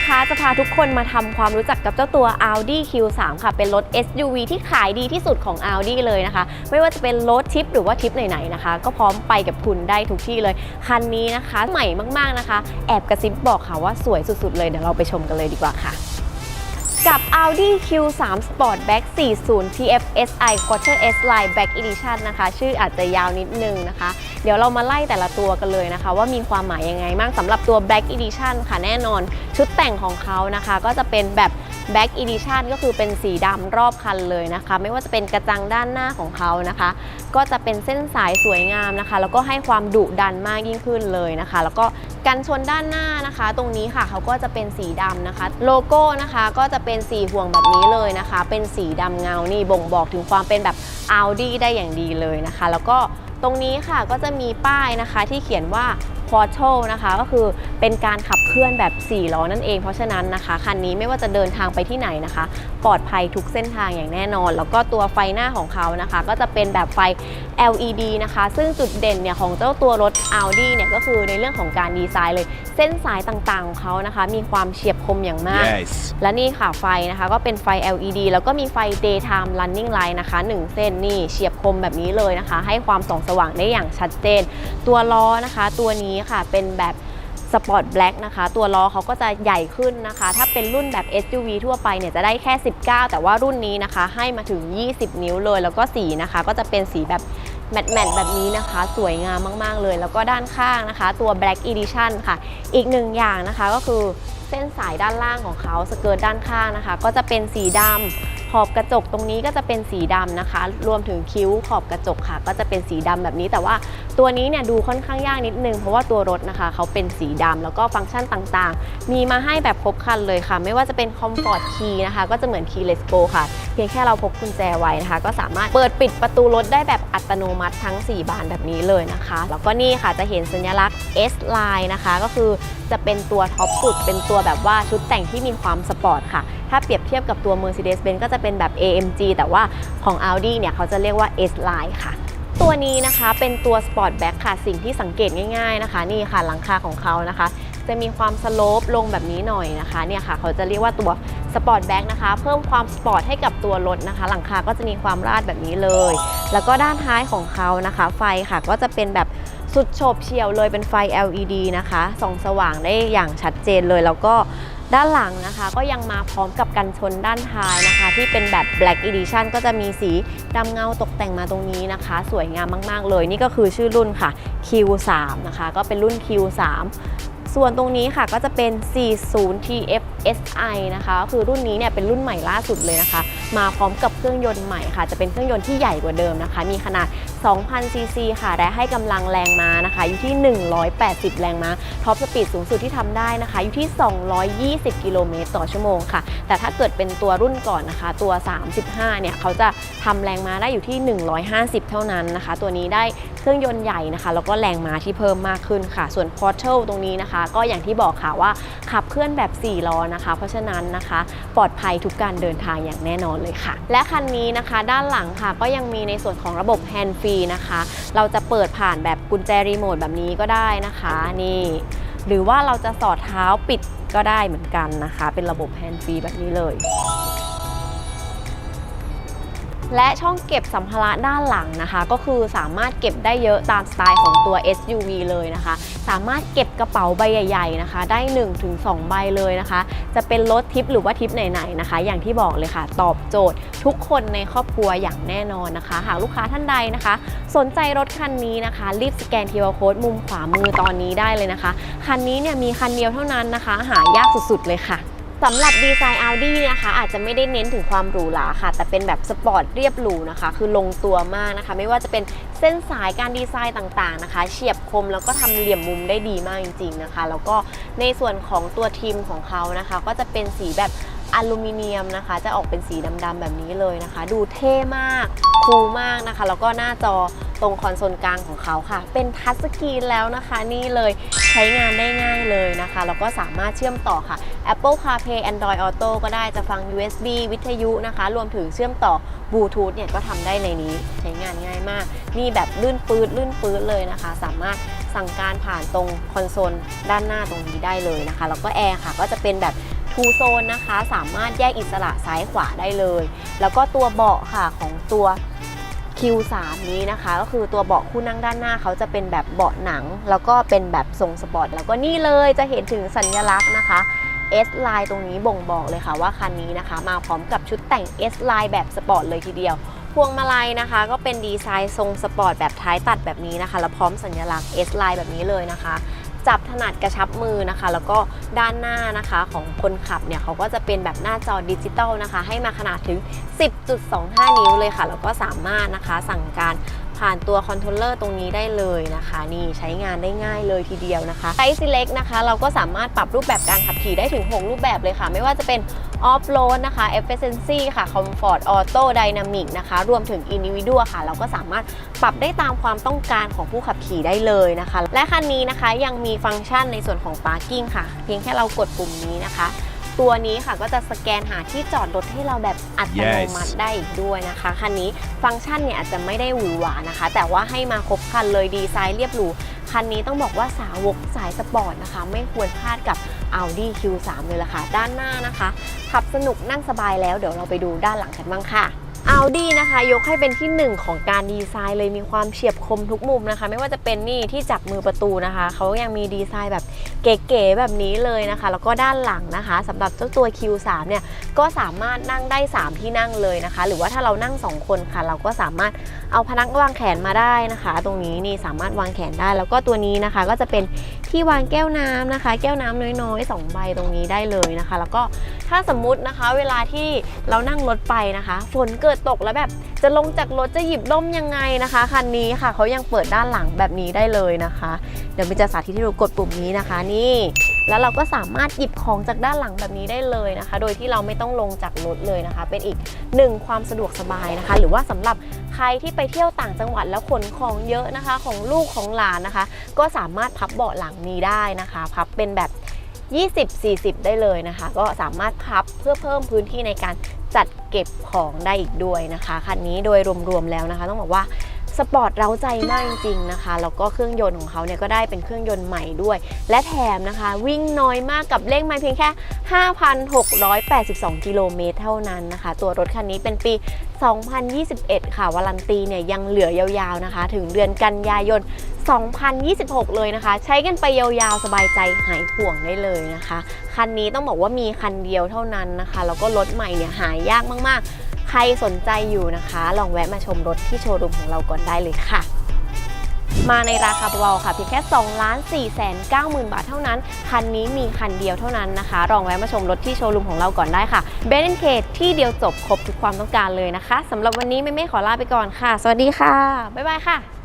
นะคะ จะพาทุกคนมาทำความรู้จักกับเจ้าตัว Audi Q3 ค่ะ เป็นรถ SUV ที่ขายดีที่สุดของ Audi เลยนะคะ ไม่ว่าจะเป็นรถทิปหรือว่าทิปไหนๆนะคะ ก็พร้อมไปกับคุณได้ทุกที่เลย คันนี้นะคะ ใหม่มากๆนะคะ แอบกระซิบบอกค่ะว่าสวยสุดๆเลย เดี๋ยวเราไปชมกันเลยดีกว่าค่ะ กับ Audi Q3 Sportback 40 TFSI Quarter S Line Back Edition นะคะ ชื่ออาจจะยาวนิดนึงนะคะ เดี๋ยวเรามาไล่แต่ละตัวกันเลยนะคะ ว่ามีความหมายยังไงบ้างสำหรับตัว Black Edition ค่ะแน่นอน ชุดแต่งของเขานะคะ ก็จะเป็นแบบ Back Edition ก็คือเป็นสีดำรอบคันเลยนะคะ ไม่ว่าจะเป็นกระจังด้านหน้าของเขานะคะ ก็จะเป็นเส้นสายสวยงามนะคะ แล้วก็ให้ความดุดันมากยิ่งขึ้นเลยนะคะ แล้วก็กันชนด้านหน้านะคะ ตรงนี้ค่ะเขาก็จะเป็นสีดำนะคะ โลโก้นะคะก็จะเป็นสีห่วงแบบนี้เลยนะคะ เป็นสีดำเงานี่บ่งบอกถึงความเป็นแบบ Audi ได้อย่างดีเลยนะคะ แล้วก็ตรงนี้ค่ะก็จะมีป้ายนะคะที่เขียนว่า Portal นะคะก็คือเป็นการขับเคลื่อนแบบ 4 ล้อนั่นเอง เพราะฉะนั้นนะคะคันนี้ไม่ว่าจะเดินทางไปที่ไหนนะคะ ปลอดภัยทุกเส้นทางอย่างแน่นอน แล้วก็ตัวไฟหน้าของเขานะคะ ก็จะเป็นแบบไฟ LED นะคะ ซึ่งจุดเด่นเนี่ยของเจ้าตัวรถ Audi เนี่ยก็คือในเรื่องของการดีไซน์เลย เส้นสายต่างๆของเขานะคะ มีความเฉียบคมอย่างมาก Yes. และนี่ค่ะไฟนะคะ ก็เป็นไฟ LED แล้วก็มีไฟ daytime running light นะคะ 1 เส้นนี่เฉียบคมแบบนี้เลยนะคะ ให้ความส่องสว่างได้อย่างชัดเจน ตัวล้อนะคะ ตัวนี้ค่ะเป็นแบบสปอร์ตแบล็กนะคะ ตัวล้อเขาก็จะใหญ่ขึ้นนะคะ ถ้าเป็นรุ่นแบบ SUV ทั่วไปเนี่ยจะได้แค่ 19 แต่ว่ารุ่นนี้นะคะ ให้มาถึง 20 นิ้วเลย แล้วก็สีนะคะ ก็จะเป็นสีแบบ แมตต์แมตแบบนี้นะคะ สวยงามมาก ๆ เลย แล้วก็ด้านข้างนะคะ ตัว Black Edition ค่ะ อีกหนึ่งอย่างนะคะก็คือเส้นสายด้านล่างของเขาสเกิร์ตด้านข้างนะคะ ก็จะเป็นสีดำ ขอบกระจกตรงนี้ก็จะเป็นสีดำนะคะ รวมถึงคิ้วขอบกระจกค่ะ ก็จะเป็นสีดำแบบนี้ แต่ว่าตัวนี้เนี่ยดูค่อนข้างยากนิดนึง เพราะว่าตัวรถนะคะเขาเป็นสีดำแล้วก็ฟังก์ชันต่างๆ มีมาให้แบบครบครันเลยค่ะ ไม่ว่าจะเป็น Comfort Key นะคะ ก็จะเหมือน Keyless Go ค่ะ เพียงแค่เราพกกุญแจไว้นะคะ ก็สามารถเปิดปิดประตูรถได้แบบอัตโนมัติทั้ง 4 บานแบบนี้เลยนะคะ แล้วก็นี่ค่ะจะเห็นสัญลักษณ์ S line นะคะ ก็คือจะเป็นตัวท็อปสุดเป็นตัวแบบว่าชุดแต่งที่มีความสปอร์ตค่ะ ถ้าเปรียบเทียบกับตัว Mercedes-Benz ก็จะเป็นแบบ AMG แต่ว่าของ Audi เนี่ยเขาจะเรียกว่า S line ค่ะตัวนี้นะคะเป็นตัว Sportback ค่ะสิ่งที่สังเกตง่ายๆนะคะ นี่ค่ะหลังคาของเขานะคะ จะมีความสโลปลงแบบนี้หน่อยนะคะเนี่ยค่ะ เขาจะเรียกว่าตัว Sportback นะคะ เพิ่มความสปอร์ตให้กับตัวรถนะคะ หลังคาก็จะมีความราดแบบนี้เลย แล้วก็ด้านท้ายของเขานะคะ ไฟค่ะก็จะเป็นแบบสุดโฉบเฉี่ยวเลยเป็นไฟ LED นะคะส่องสว่างได้อย่างชัดเจนเลยแล้วก็ ด้านหลังนะคะก็ยังมาพร้อมกับกันชนด้านท้ายนะคะ ที่เป็นแบบ Black Edition ก็จะมีสีดำเงาตกแต่งมาตรงนี้นะคะ สวยงามมากๆเลย นี่ก็คือชื่อรุ่นค่ะ Q3 นะคะ ก็เป็นรุ่น Q3 ส่วนตรงนี้ค่ะก็จะเป็น 40 TFSI นะคะก็คือรุ่นนี้เนี่ยเป็นรุ่นใหม่ล่าสุดเลยนะคะ มาพร้อมกับเครื่องยนต์ใหม่ค่ะ จะเป็นเครื่องยนต์ที่ใหญ่กว่าเดิมนะคะ มีขนาด 2,000 ซีซีค่ะ และให้กำลังแรงม้านะคะ อยู่ที่ 180 แรงม้า ท็อปสปีดสูงสุดที่ทำได้นะคะ อยู่ที่ 220 กิโลเมตรต่อชั่วโมงค่ะ แต่ถ้าเกิดเป็นตัวรุ่นก่อนนะคะ ตัว 35 เนี่ย เขาจะทำแรงม้าได้อยู่ที่ 150 เท่านั้นนะคะ ตัวนี้ได้ เครื่องยนต์ใหญ่นะคะแล้วก็แรงม้าที่เพิ่มมากขึ้นค่ะ ส่วน Portal ตรงนี้นะคะ ก็อย่างที่บอกค่ะว่าขับเคลื่อนแบบ 4 ล้อนะคะ เพราะฉะนั้นนะคะ ปลอดภัยทุกการเดินทางอย่างแน่นอนเลยค่ะ และคันนี้นะคะด้านหลังค่ะ ก็ยังมีในส่วนของระบบ Hand Free นะคะ เราจะเปิดผ่านแบบกุญแจรีโมทแบบนี้ก็ได้นะคะนี่หรือว่าเราจะสอดเท้าปิดก็ได้เหมือนกันนะคะ เป็นระบบ Hand Free แบบนี้เลย และช่องเก็บสัมภาระด้านหลังนะคะ ก็คือสามารถเก็บได้เยอะตามสไตล์ของตัว SUV เลยนะคะ สามารถเก็บกระเป๋าใบใหญ่ ๆนะคะ ได้ 1-2 ใบเลยนะคะ จะเป็นรถทิปหรือว่าทิปไหนๆนะคะ อย่างที่บอกเลยค่ะ ตอบโจทย์ทุกคนในครอบครัวอย่างแน่นอนนะคะ หากลูกค้าท่านใดนะคะ สนใจรถคันนี้นะคะ รีบสแกน QR Code มุมขวามือตอนนี้ได้เลยนะคะ คันนี้เนี่ยมีคันเดียวเท่านั้นนะคะ หายากสุดๆเลยค่ะ สำหรับดีไซน์ Audi นะคะ อาจจะไม่ได้เน้นถึงความหรูหราค่ะ แต่เป็นแบบสปอร์ตเรียบหรูนะคะ คือลงตัวมากนะคะ ไม่ว่าจะเป็นเส้นสายการดีไซน์ต่างๆนะคะ เฉียบคมแล้วก็ทำเหลี่ยมมุมได้ดีมากจริง ๆนะคะ แล้วก็ในส่วนของตัวทีมของเขานะคะ ก็จะเป็นสีแบบอลูมิเนียมนะคะ จะออกเป็นสีดำๆแบบนี้เลยนะคะ ดูเท่มาก คูลมากนะคะ แล้วก็หน้าจอ ตรงคอนโซลกลางของเขาค่ะ เป็นทัชสกรีนแล้วนะคะ นี่เลยใช้งานได้ง่ายเลยนะคะแล้วก็สามารถเชื่อมต่อค่ะ Apple CarPlay Android Auto ก็ได้จะฟัง USB วิทยุนะคะ รวมถึงเชื่อมต่อบลูทูธเนี่ยก็ทำได้ในนี้ใช้งานง่ายมาก นี่แบบลื่นปื๊ดลื่นปื๊ดเลยนะคะ สามารถสั่งการผ่านตรงคอนโซลด้านหน้าตรงนี้ได้เลยนะคะ แล้วก็แอร์ค่ะก็จะเป็นแบบทูโซนนะคะ สามารถแยกอิสระซ้ายขวาได้เลย แล้วก็ตัวเบาะค่ะของตัว Q3 นี้นะคะก็คือตัวเบาะคู่นั่งด้านหน้าเขาจะเป็นแบบเบาะหนัง แล้วก็เป็นแบบทรงสปอร์ตแล้วก็นี่เลยจะเห็นถึงสัญลักษณ์นะคะ S line ตรงนี้บ่งบอกเลยค่ะว่าคันนี้นะคะ มาพร้อมกับชุดแต่ง S line แบบสปอร์ตเลยทีเดียว พวงมาลัยนะคะ ก็เป็นดีไซน์ทรงสปอร์ตแบบท้ายตัดแบบนี้นะคะ แล้วพร้อมสัญลักษณ์ S line แบบนี้เลยนะคะ จับถนัดกระชับมือนะคะ แล้วก็ด้านหน้านะคะของคนขับเนี่ยเขาก็จะเป็นแบบหน้าจอดิจิตอลนะคะ ให้มาขนาดถึง 10.25 นิ้วเลยค่ะ แล้วก็สามารถนะคะสั่งการผ่านตัวคอนโทรลเลอร์ตรงนี้ได้เลยนะคะ นี่ใช้งานได้ง่ายเลยทีเดียวนะคะไซส์ Select นะคะ เราก็สามารถปรับรูปแบบการขับขี่ได้ถึง 6 รูปแบบเลยค่ะ ไม่ว่าจะเป็น ออฟโรดนะคะ Efficiency ค่ะ Comfort Auto Dynamic นะคะ รวมถึง Individual ค่ะ เราก็สามารถปรับได้ตามความต้องการของผู้ขับขี่ได้เลยนะคะ และคันนี้นะคะยังมีฟังก์ชันในส่วนของ Parking ค่ะ เพียงแค่เรากดปุ่มนี้นะคะ ตัวนี้ค่ะก็จะสแกนหาที่จอดรถให้เราแบบอัตโนมัติได้อีกด้วยนะคะคันนี้ฟังก์ชันเนี่ยอาจจะไม่ได้หวือหวานะคะ แต่ว่าให้มาครบคันเลยดีไซน์เรียบหรูคันนี้ต้องบอกว่าสาวกสายสปอร์ตนะคะ ไม่ควรพลาดกับ Audi Q3 เลยล่ะค่ะ ด้านหน้านะคะ ขับสนุกนั่งสบายแล้วเดี๋ยวเราไปดูด้านหลังกันบ้างค่ะ Audi นะคะ ยกให้เป็นที่หนึ่งของการดีไซน์เลยมีความเฉียบคมทุกมุมนะคะ ไม่ว่าจะเป็นนี่ที่จับมือประตูนะคะ เขายังมีดีไซน์แบบ เก๋ๆแบบนี้เลยนะคะ แล้วก็ด้านหลังนะคะสำหรับเจ้าตัว Q3 เนี่ยก็สามารถนั่งได้ 3 ที่นั่งเลยนะคะ หรือว่าถ้าเรานั่ง 2 คนค่ะ เราก็สามารถเอาพนักวางแขนมาได้นะคะ ตรงนี้นี่สามารถวางแขนได้ แล้วก็ตัวนี้นะคะ ก็จะเป็นที่วางแก้วน้ำนะคะ แก้วน้ำน้อยๆ 2 ใบตรงนี้ได้เลยนะคะ แล้วก็ถ้าสมมุตินะคะ เวลาที่เรานั่งรถไปนะคะ ฝนเกิดตกแล้วแบบ จะลงจากรถจะหยิบร่มยังไงนะคะคันนี้ค่ะเขายังเปิดด้านหลังแบบนี้ได้เลยนะคะ เดี๋ยวมิจะสาธิตให้ดูกดปุ่มนี้นะคะนี่แล้วเราก็สามารถหยิบของจากด้านหลังแบบนี้ได้เลยนะคะ โดยที่เราไม่ต้องลงจากรถเลยนะคะ เป็นอีกหนึ่งความสะดวกสบายนะคะ หรือว่าสำหรับใครที่ไปเที่ยวต่างจังหวัดแล้วขนของเยอะนะคะ ของลูกของหลานนะคะ ก็สามารถพับเบาะหลังนี้ได้นะคะ พับเป็นแบบ 20-40 ได้เลยนะคะ ก็สามารถพับเพื่อเพิ่มพื้นที่ในการ จัดเก็บของได้อีกด้วยนะคะคันนี้โดยรวมๆแล้วนะคะ ต้องบอกว่าสปอร์ตเร้าใจมากจริงๆนะคะแล้วก็เครื่องยนต์ของเขาเนี่ยก็ได้เป็นเครื่องยนต์ใหม่ด้วย และแถมนะคะ วิ่งน้อยมากกับเลขไมล์เพียงแค่ 5,682 กิโลเมตรเท่านั้นนะคะ ตัวรถคันนี้เป็นปี 2021 ค่ะ วารันตีเนี่ยยังเหลือยาวๆนะคะ ถึงเดือนกันยายน 2026 เลยนะคะ ใช้กันไปยาวๆ สบายใจหายห่วงได้เลยนะคะ คันนี้ต้องบอกว่ามีคันเดียวเท่านั้นนะคะ แล้วก็รถใหม่เนี่ยหายากมากๆ ใครสนใจอยู่นะคะ ลองแวะมาชมรถที่โชว์รูมของเราก่อนได้เลยค่ะ มาในราคาเบาๆค่ะเพียงแค่2ล้าน4แสน9หมื่นบาทเท่านั้น คันนี้มีคันเดียวเท่านั้นนะคะลองแวะมาชมรถที่โชว์รูมของเราก่อนได้ค่ะเบนเคที่เดียวจบครบทุกความต้องการเลยนะคะสำหรับวันนี้ไม่ไม่ขอลาไปก่อนค่ะ สวัสดีค่ะ บ๊ายบายค่ะ